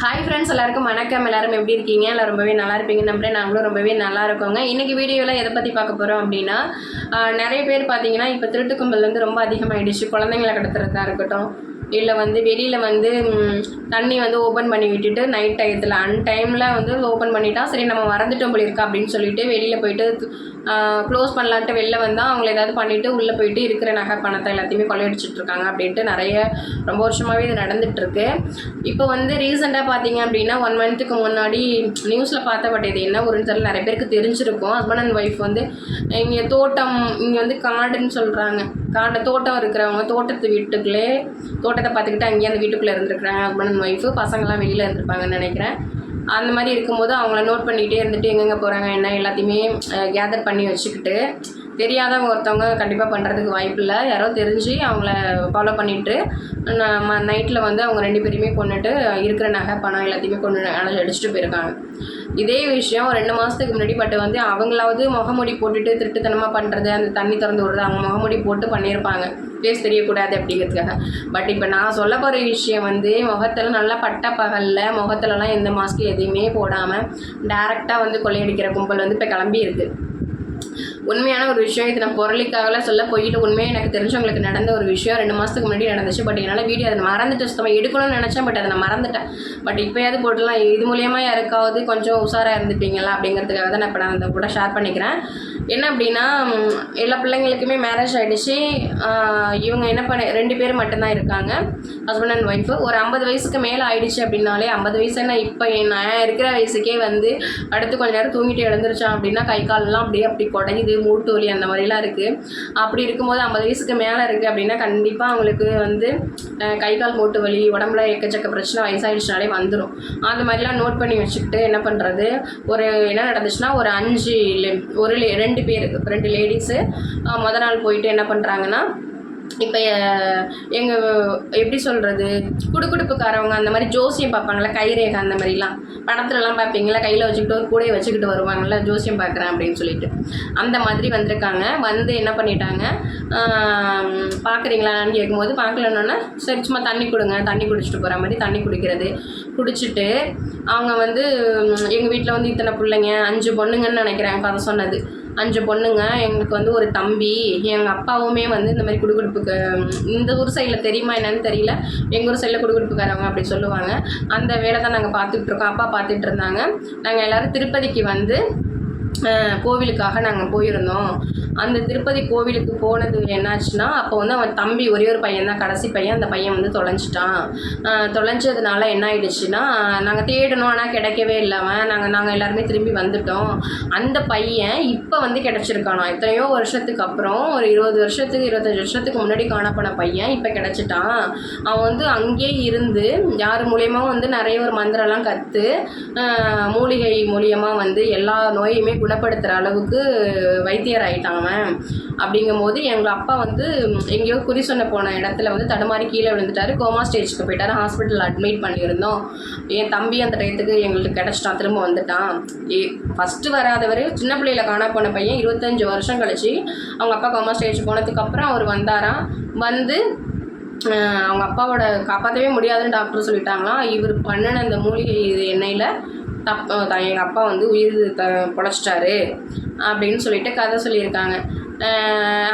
Hi friends எல்லாருக்கும் வணக்கம். எல்லாரும் எப்படி இருக்கீங்க? எல்லாம் ரொம்பவே நல்லா இருப்பீங்க நம்புறேன். நாங்களும் ரொம்பவே நல்லா இருக்கோங்க. இன்னைக்கு வீடியோவில் எதை பற்றி பார்க்க போகிறோம் அப்படின்னா நிறைய பேர் பார்த்தீங்கன்னா இப்போ திருட்டு கும்பல் வந்து ரொம்ப அதிகமாகிடுச்சு குழந்தைங்களை கடத்துறதா இருக்கட்டும் இல்லை வந்து வெளியில் வந்து தண்ணி வந்து ஓப்பன் பண்ணி விட்டுட்டு நைட் டயத்தில் அன் டைமில் வந்து ஓப்பன் பண்ணிட்டா சரி நம்ம மறந்துட்டோம் போல இருக்கா அப்படின்னு சொல்லிட்டு வெளியில் போயிட்டு க்ளோஸ் பண்ணலான்ட்டு வெளில வந்தால் அவங்கள ஏதாவது பண்ணிவிட்டு உள்ளே போயிட்டு இருக்கிற நகை பணத்தை எல்லாத்தையுமே கொள்ளையடிச்சிட்ருக்காங்க அப்படின்ட்டு நிறைய ரொம்ப வருஷமாகவே இது நடந்துகிட்ருக்கு இப்போ வந்து ரீசெண்டாக பார்த்தீங்க அப்படின்னா ஒன் மந்த்துக்கு முன்னாடி நியூஸில் பார்த்த பட் இது என்ன ஒரு தெரியல நிறைய பேருக்கு தெரிஞ்சிருக்கும். ஹஸ்பண்ட் அண்ட் ஒய்ஃப் வந்து இங்கே தோட்டம் இங்கே வந்து காடுன்னு சொல்கிறாங்க காடு தோட்டம் இருக்கிறவங்க தோட்டத்து வீட்டுக்குள்ளே தோட்டத்தை பார்த்துக்கிட்டு அங்கேயே அந்த வீட்டுக்குள்ளே இருந்திருக்கிறாங்க ஹஸ்பண்ட் அண்ட் ஒய்ஃபு பசங்கள்லாம் வெளியில் இருந்திருப்பாங்கன்னு நினைக்கிறேன். அந்த மாதிரி இருக்கும்போது அவங்கள நோட் பண்ணிக்கிட்டே இருந்துட்டு எங்கெங்கே போகிறாங்க என்ன எல்லாத்தையுமே கேதர் பண்ணி வச்சுக்கிட்டு தெரியாதவங்க ஒருத்தவங்க கண்டிப்பாக பண்ணுறதுக்கு வாய்ப்பு இல்லை. யாரோ தெரிஞ்சு அவங்கள ஃபாலோ பண்ணிட்டு நைட்டில் வந்து அவங்க ரெண்டு பேரையுமே கொண்டுட்டு இருக்கிற நகை பணம் எல்லாத்தையுமே கொண்டு அழைச்சி அடிச்சுட்டு போயிருக்காங்க. இதே விஷயம் ரெண்டு மாதத்துக்கு முன்னாடி பட் வந்து அவங்களாவது முகமூடி போட்டுட்டு திருட்டுத்தனமாக பண்ணுறது அந்த தண்ணி திறந்து விடுறது அவங்க முகமூடி போட்டு பண்ணியிருப்பாங்க. ஃபேஸ் தெரியக்கூடாது அப்படிங்கிறதுக்காக. பட் இப்போ நான் சொல்ல போகிற விஷயம் வந்து முகத்தில் நல்லா பட்ட பகலில் முகத்துலலாம் எந்த மாஸ்க்கு எதையுமே போடாமல் டேரெக்டாக வந்து கொள்ளையடிக்கிற கும்பல் வந்து இப்போ கிளம்பி இருக்குது உண்மையான ஒரு விஷயம். இது நான் பொருளிக்காகலாம் சொல்ல போயிட்டு உண்மையாக எனக்கு தெரிஞ்சவங்களுக்கு நடந்த ஒரு விஷயம். ரெண்டு மாதத்துக்கு முன்னாடி நடந்துச்சு. பட் என்னால் வீடியோ அதை மறந்துட்டு சுத்தமாக எடுக்கணும்னு நினச்சேன். பட் அதை நான் மறந்துட்டேன். பட் இப்போயாவது போட்டுலாம் இது மூலியமாக யாருக்காவது கொஞ்சம் உஷாராக இருந்துப்பீங்களா அப்படிங்கிறதுக்காக தான் நான் இப்போ நான் அதை கூட ஷேர் பண்ணிக்கிறேன். என்ன அப்படின்னா எல்லா பிள்ளைங்களுக்குமே மேரேஜ் ஆகிடுச்சு இவங்க என்ன பண்ண ரெண்டு பேர் மட்டும்தான் இருக்காங்க. ஹஸ்பண்ட் அண்ட் ஒய்ஃபு ஒரு ஐம்பது வயசுக்கு மேலே ஆயிடுச்சு அப்படின்னாலே ஐம்பது வயசு என்ன இப்போ நான் இருக்கிற வயசுக்கே வந்து அடுத்து கொஞ்ச நேரம் தூங்கிட்டு எழுந்திரிச்சான் அப்படின்னா கை கால்லாம் அப்படியே அப்படி குடையுது. மூட்டு வலி அந்த மாதிரிலாம் இருக்குது அப்படி இருக்கும்போது ஐம்பது வயசுக்கு மேலே இருக்குது அப்படின்னா கண்டிப்பாக அவங்களுக்கு வந்து கை கால் மூட்டு வலி உடம்புல எக்கச்சக்க பிரச்சனை வயசாகிடுச்சுனாலே வந்துடும் அந்த மாதிரிலாம் நோட் பண்ணி வச்சுக்கிட்டு என்ன பண்ணுறது ஒரு என்ன நடந்துச்சுன்னா ஒரு அஞ்சு ஒரு ரெண்டு பேர் ரெண்டு லேடிஸு மொதல் நாள் போயிட்டு என்ன பண்ணுறாங்கன்னா இப்போ எங்கள் எப்படி சொல்கிறது குடுக்குடுப்புக்காரவங்க அந்த மாதிரி ஜோசியம் பார்ப்பாங்கள்ல கைரேகை அந்த மாதிரிலாம். படத்துலலாம் பார்ப்பீங்களா கையில் வச்சுக்கிட்டு ஒரு கூடையை வச்சுக்கிட்டு வருவாங்கள்ல ஜோசியம் பார்க்குறேன் அப்படின்னு சொல்லிட்டு. அந்த மாதிரி வந்திருக்காங்க. வந்து என்ன பண்ணிட்டாங்க? பார்க்குறீங்களான்னு கேட்கும்போது பார்க்கலன்னொன்னே சரி சும்மா தண்ணி கொடுங்க தண்ணி குடிச்சிட்டு போகிற மாதிரி தண்ணி குடிக்கிறது. குடிச்சிட்டு அவங்க வந்து எங்கள் வீட்டில் வந்து இத்தனை பிள்ளைங்க அஞ்சு பொண்ணுங்கன்னு நினைக்கிறாங்க கதை சொன்னது. அஞ்சு பொண்ணுங்க எங்களுக்கு வந்து ஒரு தம்பி எங்கள் அப்பாவுமே வந்து இந்த மாதிரி குடுகுடுப்புக்கு இந்த ஊர் சைடில் தெரியுமா என்னன்னு தெரியல. எங்கள் ஊர் சைடில் குடுகுடுப்புக்காரவங்க அப்படி சொல்லுவாங்க. அந்த வேலை தான் நாங்கள் பார்த்துட்ருக்கோம் அப்பா பார்த்துட்டு இருந்தாங்க. நாங்கள் எல்லோரும் திருப்பதிக்கு வந்து கோவிலுக்காக நாங்கள் போயிருந்தோம். அந்த திருப்பதி கோவிலுக்கு போனது என்னாச்சுன்னா அப்போ வந்து அவன் தம்பி ஒரே ஒரு பையன் தான் கடைசி பையன். அந்த பையன் வந்து தொலைஞ்சிட்டான். தொலைஞ்சதுனால என்ன ஆயிடுச்சுன்னா நாங்கள் தேடணும் ஆனால் கிடைக்கவே இல்லை அவன். நாங்கள் நாங்கள் எல்லாருமே திரும்பி வந்துட்டோம். அந்த பையன் இப்போ வந்து கிடச்சிருக்கானா எத்தனையோ வருஷத்துக்கு அப்புறம் ஒரு இருபது வருஷத்துக்கு இருபத்தஞ்சி வருஷத்துக்கு முன்னாடி காணப்போன பையன் இப்போ கிடச்சிட்டான். அவன் வந்து அங்கேயே இருந்து யார் மூலியமாக வந்து நிறைய ஒரு மந்திரம்லாம் கற்று மூலிகை மூலியமாக வந்து எல்லா நோயுமே குணப்படுத்துகிற அளவுக்கு வைத்தியர் ஆயிட்டான் அவன். அப்படிங்கும்போது எங்கள் அப்பா வந்து எங்கேயோ குறி சொன்ன போன இடத்துல வந்து தடுமாறி கீழே விழுந்துட்டாரு. கோமா ஸ்டேஜ்க்கு போயிட்டாரு. ஹாஸ்பிட்டல் அட்மிட் பண்ணியிருந்தோம். என் தம்பி அந்த டயத்துக்கு எங்களுக்கு கிடச்சிட்டான். திரும்ப வந்துட்டான். ஃபஸ்ட்டு வராதவர் சின்ன பிள்ளையில காணா போன பையன் இருபத்தஞ்சி வருஷம் கழிச்சு அவங்க அப்பா கோமா ஸ்டேஜ் போனதுக்கப்புறம் அவர் வந்தாராம். வந்து அவங்க அப்பாவோட காப்பாற்றவே முடியாதுன்னு டாக்டர் சொல்லிட்டாங்களாம். இவர் பண்ணின அந்த மூலிகை எண்ணெயில் தப் எங்கள் அப்பா வந்து உயிர் த பொழைச்சிட்டாரு அப்படின்னு சொல்லிட்டு கதை சொல்லியிருக்காங்க.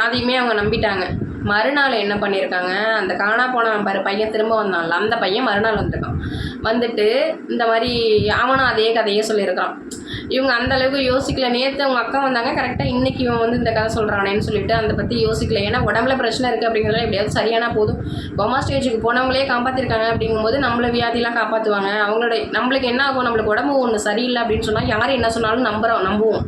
அதையுமே அவங்க நம்பிட்டாங்க. மறுநாள் என்ன பண்ணியிருக்காங்க? அந்த காணா போன பாரு பையன் திரும்ப வந்தான்ல அந்த பையன் மறுநாள் வந்திருக்கான். வந்துட்டு இந்த மாதிரி அவனும் அதே கதையே சொல்லியிருக்கான். இவங்க அந்த அளவுக்கு யோசிக்கல. நேற்று அவங்க அக்கா வந்தாங்க. கரெக்டாக இன்னைக்கு இவன் வந்து இந்த கதை சொல்கிறானேன்னு சொல்லிட்டு அதை பற்றி யோசிக்கல. ஏன்னா உடம்புல பிரச்சனை இருக்குது அப்படிங்கிறதுல எப்படியாவது சரியானா போதும். கோமா ஸ்டேஜுக்கு போனவங்களே காப்பாற்றிருக்காங்க அப்படிங்கும்போது நம்மள வியாதிலாம் காப்பாற்றுவாங்க அவங்களோட நம்மளுக்கு என்ன ஆகும்? நம்மளுக்கு உடம்பு ஒன்று சரியில்லை அப்படின்னு சொன்னால் யார் என்ன சொன்னாலும் நம்புகிறோம் நம்புவோம்.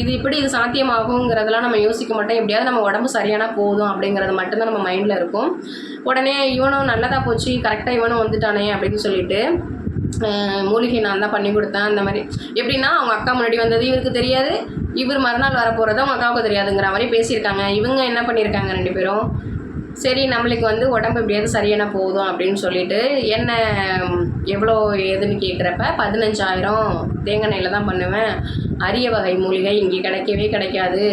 இது இப்படி இது சாத்தியமாகுங்கிறதெல்லாம் நம்ம யோசிக்க மாட்டோம். எப்படியாவது நம்ம உடம்பு சரியானா போதும் அப்படிங்கிறது மட்டும்தான் நம்ம மைண்டில் இருக்கும். உடனே இவனும் நல்லதாக போச்சு. கரெக்டாக இவனும் வந்துட்டானே அப்படின்னு சொல்லிட்டு மூலிகை நான் தான் பண்ணி கொடுத்தேன் அந்த மாதிரி. எப்படின்னா அவங்க அக்கா முன்னாடி வந்தது இவருக்கு தெரியாது. இவர் மறுநாள் வர போகிறது அவங்க அக்காவுக்கு தெரியாதுங்கிற மாதிரி பேசியிருக்காங்க. இவங்க என்ன பண்ணியிருக்காங்க ரெண்டு பேரும்? சரி நம்மளுக்கு வந்து உடம்பு எப்படியாவது சரியான போதும் அப்படின்னு சொல்லிட்டு என்ன எவ்வளோ ஏதுன்னு கேட்குறப்ப பதினஞ்சாயிரம் தேங்காய் எண்ணெயில் தான் பண்ணுவேன். அரிய வகை மூலிகை இங்கே கிடைக்கவே கிடைக்காது.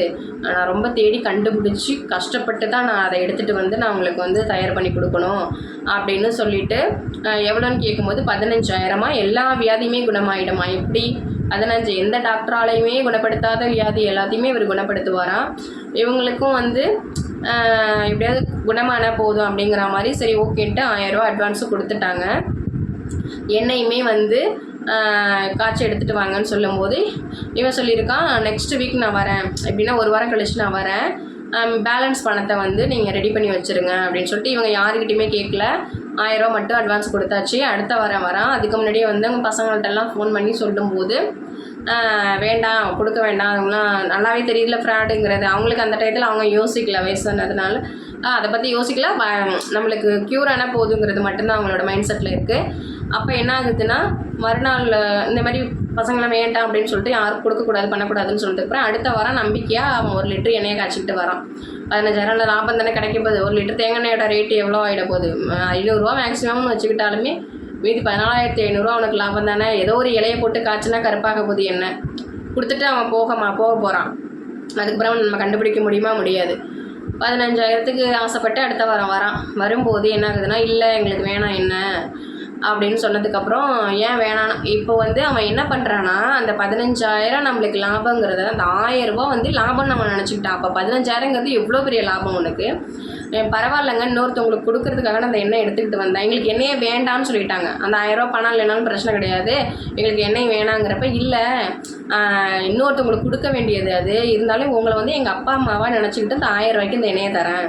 நான் ரொம்ப தேடி கண்டுபிடிச்சி கஷ்டப்பட்டு தான் நான் அதை எடுத்துகிட்டு வந்து நான் உங்களுக்கு வந்து தயார் பண்ணி கொடுக்கணும் அப்படின்னு சொல்லிட்டு எவ்வளோன்னு கேட்கும்போது பதினஞ்சாயிரமா? எல்லா வியாதியுமே குணமாயிடுமா? எப்படி? பதினஞ்சு. எந்த டாக்டராலையுமே குணப்படுத்தாத வியாதி எல்லாத்தையுமே இவர் குணப்படுத்துவாராம். இவங்களுக்கும் வந்து எப்படியாவது குணமான போதும் அப்படிங்கிற மாதிரி சரி ஓகேன்ட்டு ஆயிரரூவா அட்வான்ஸும் கொடுத்துட்டாங்க. என்னையுமே வந்து காய்ச்சி எடுத்துகிட்டு வாங்கன்னு சொல்லும்போது இவன் சொல்லியிருக்கான் நெக்ஸ்ட் வீக் நான் வரேன். எப்படின்னா ஒரு வாரம் கழிச்சு நான் வரேன். பேலன்ஸ் பணத்தை வந்து நீங்கள் ரெடி பண்ணி வச்சுருங்க அப்படின்னு சொல்லிட்டு இவங்க யாருக்கிட்டையுமே கேட்கல ஆயிரரூவா மட்டும் அட்வான்ஸ் கொடுத்தாச்சு. அடுத்த வாரம் வரான். அதுக்கு முன்னாடியே வந்து அவங்க பசங்கள்ட்டெல்லாம் ஃபோன் பண்ணி சொல்லும்போது வேண்டாம் கொடுக்க வேண்டாம். அவங்களாம் நல்லாவே தெரியல ஃப்ராடுங்கிறது அவங்களுக்கு அந்த டயத்தில் அவங்க யோசிக்கல வயசானதுனால. அதை பற்றி யோசிக்கல. ப- நம்மளுக்கு க்யூர் ஆனால் போதுங்கிறது மட்டும்தான் அவங்களோட மைண்ட் செட்டில் இருக்குது அப்போ என்ன ஆகுதுன்னா மறுநாள் இந்த மாதிரி பசங்களை வேண்டாம் அப்படின்னு சொல்லிட்டு யாரும் கொடுக்கக்கூடாது பண்ணக்கூடாதுன்னு சொல்லிட்டு அப்புறம் அடுத்த வாரம் நம்பிக்கையாக அவன் ஒரு லிட்டர் எண்ணெயை காய்ச்சிக்கிட்டு வரான். பதினஞ்சாயிரம் லாபம் தானே கிடைக்க போகுது ஒரு லிட்டர் தேங்காய் எண்ணெயோட ரேட்டு எவ்வளோ ஆகிட போகுது? ஐநூறுரூவா மேக்ஸிமம்னு வச்சுக்கிட்டாலுமே மீதி பதினாலாயிரத்தி ஐநூறுரூவா அவனுக்கு லாபம் தானே? ஏதோ ஒரு இலையை போட்டு காய்ச்சினா கருப்பாக போகுது என்ன? கொடுத்துட்டு அவன் போகமா போக போகிறான் அதுக்கப்புறம் நம்ம கண்டுபிடிக்க முடியுமா முடியாது. பதினஞ்சாயிரத்துக்கு ஆசைப்பட்டு அடுத்த வாரம் வரான். வரும்போது என்ன ஆகுதுன்னா இல்லை எங்களுக்கு வேணாம் என்ன? அப்படின்னு சொன்னதுக்கப்புறம் ஏன் வேணாம் இப்போ வந்து அவன் என்ன பண்ணுறான்னா அந்த பதினஞ்சாயிரம் நம்மளுக்கு லாபங்கிறத அந்த ஆயிரம் ரூபா வந்து லாபம் நம்ம நினச்சிக்கிட்டான். அப்போ பதினஞ்சாயிரங்கிறது எவ்வளோ பெரிய லாபம் உனக்கு? பரவாயில்லைங்க இன்னொருத்தவங்களுக்கு கொடுக்கறதுக்காக நான் அந்த எண்ணெய் எடுத்துக்கிட்டு வந்தேன். எங்களுக்கு எண்ணெயே வேண்டாம்னு சொல்லிட்டாங்க. அந்த ஆயிரம் ரூபாய் பணம் இல்லைனாலும் பிரச்சனை கிடையாது. எங்களுக்கு எண்ணெய் வேணாங்கிறப்ப இல்லை. இன்னொருத்தவங்களுக்கு கொடுக்க வேண்டியது அது. இருந்தாலும் உங்களை வந்து எங்கள் அப்பா அம்மாவாக நினச்சிக்கிட்டு அந்த ஆயிரம் ரூபாய்க்கு இந்த எண்ணெயை தரேன்.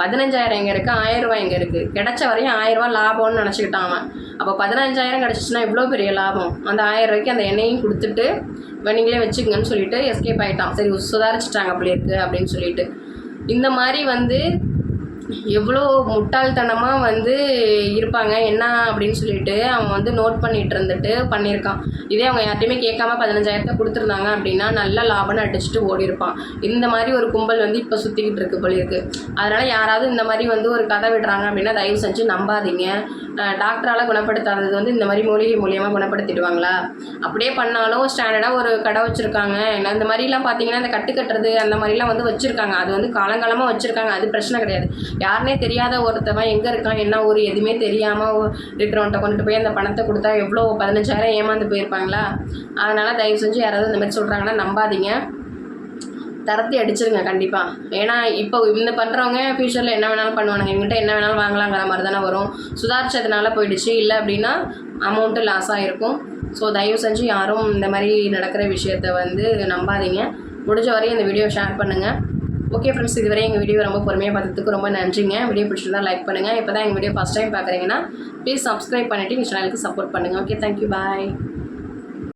பதினஞ்சாயிரம் எங்கே இருக்குது ஆயிரம் ரூபாய் எங்கே இருக்குது கிடைச்ச வரையும் ஆயிரம் ரூபா லாபம்னு நினச்சிக்கிட்டான் அவன். அப்போ பதினஞ்சாயிரம் கிடச்சிச்சுன்னா இவ்வளோ பெரிய லாபம். அந்த ஆயிரம் ரூபாய்க்கு அந்த எண்ணெயும் கொடுத்துட்டு நீங்களே வச்சுக்கங்கன்னு சொல்லிட்டு எஸ்கேப் ஆகிட்டான் சரி சுதாரிச்சிட்டாங்க அப்படி இருக்குது அப்படின்னு சொல்லிட்டு. இந்த மாதிரி வந்து எவ்வளோ முட்டாள்தனமாக வந்து இருப்பாங்க என்ன அப்படின்னு சொல்லிட்டு அவன் வந்து நோட் பண்ணிட்டு இருந்துட்டு பண்ணியிருக்கான். இதே அவங்க யார்ட்டையுமே கேட்காம பதினஞ்சாயிரத்தை கொடுத்துருந்தாங்க அப்படின்னா நல்ல லாபம்னு அடிச்சுட்டு ஓடி இருப்பான் இந்த மாதிரி ஒரு கும்பல் வந்து இப்போ சுற்றிக்கிட்டு இருக்கு போல இருக்கு. அதனால் யாராவது இந்த மாதிரி வந்து ஒரு கதை விடுறாங்க அப்படின்னா தயவு செஞ்சு நம்பாதீங்க. டாக்டரால் குணப்படுத்தாதது வந்து இந்த மாதிரி மூலிகை மூலியமாக குணப்படுத்திடுவாங்களா? அப்படியே பண்ணாலும் ஸ்டாண்டர்டாக ஒரு கடை வச்சுருக்காங்க. அந்த இந்த மாதிரிலாம் பார்த்தீங்கன்னா இந்த கட்டு கட்டுறது அந்த மாதிரிலாம் வந்து வச்சுருக்காங்க. அது வந்து காலங்காலமாக வச்சுருக்காங்க. அது பிரச்சனை கிடையாது. யாருனே தெரியாத ஒருத்தவன் எங்கே இருக்கான் என்ன ஊர் எதுவுமே தெரியாமல் இருக்கிறவன்ட்ட கொண்டுட்டு போய் அந்த பணத்தை கொடுத்தா எவ்வளோ பதினஞ்சாயிரம் ஏமாந்து போயிருப்பாங்களா? அதனால் தயவு செஞ்சு யாராவது இந்த மாதிரி சொல்கிறாங்கன்னா நம்பாதீங்க. தரத்தி அடிச்சிருங்க கண்டிப்பாக ஏன்னா இப்போ இந்த பண்ணுறவங்க ஃப்யூச்சரில் என்ன வேணாலும் பண்ணுவானுங்க. எங்கிட்ட என்ன வேணாலும் வாங்கலாங்கிற மாதிரி தானே வரும். சுதாரிச்சதுனால போயிடுச்சு. இல்லை அப்படின்னா அமௌண்ட்டு லாஸ் ஆகிருக்கும் ஸோ தயவு செஞ்சு யாரும் இந்த மாதிரி நடக்கிற விஷயத்த வந்து நம்பாதீங்க. முடிஞ்ச வரையும் இந்த வீடியோ ஷேர் பண்ணுங்கள் ஓகே ஃப்ரெண்ட்ஸ் இதுவரை எங்கள் வீடியோ ரொம்ப பொறுமையாக பார்த்ததுக்கு ரொம்ப நன்றிங்க. வீடியோ பிடிச்சிருந்தா லைக் பண்ணுங்கள் இப்போ தான் எங்கள் வீடியோ ஃபஸ்ட் டைம் பார்க்குறீங்கன்னா ப்ளீஸ் சப்ஸ்கிரைப் பண்ணிவிட்டு எங்கள் சேனலுக்கு சப்போர்ட் பண்ணுங்கள் ஓகே தேங்க்யூ பாய்